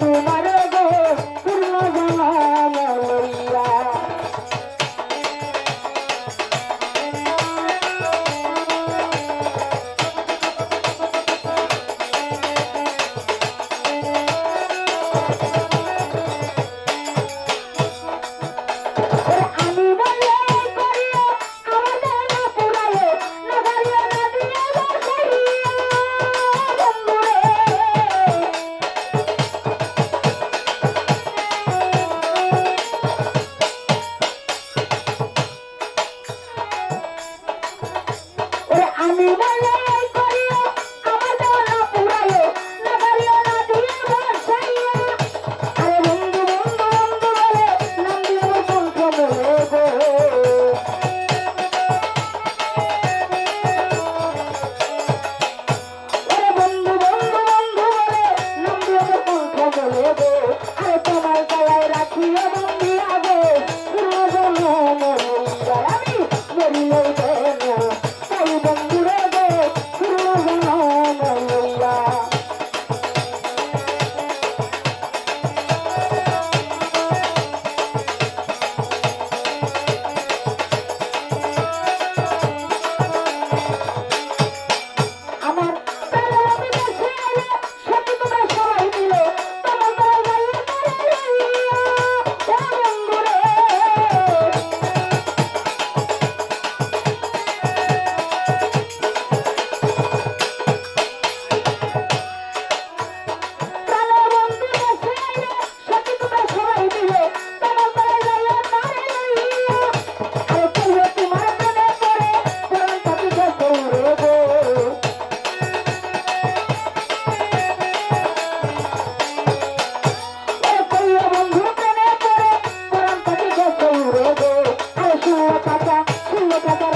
তোমার I'm in love. Gracias.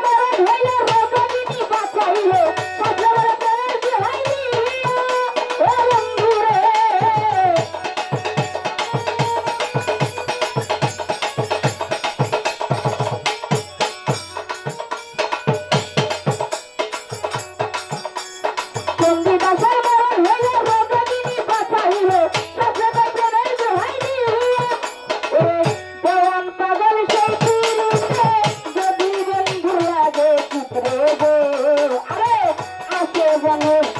জানে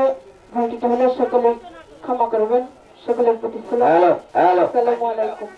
সকলকে ভুলটিতে হলে সকলে ক্ষমা করবেন সকলের প্রতি সালাম। আসসালামু আলাইকুম।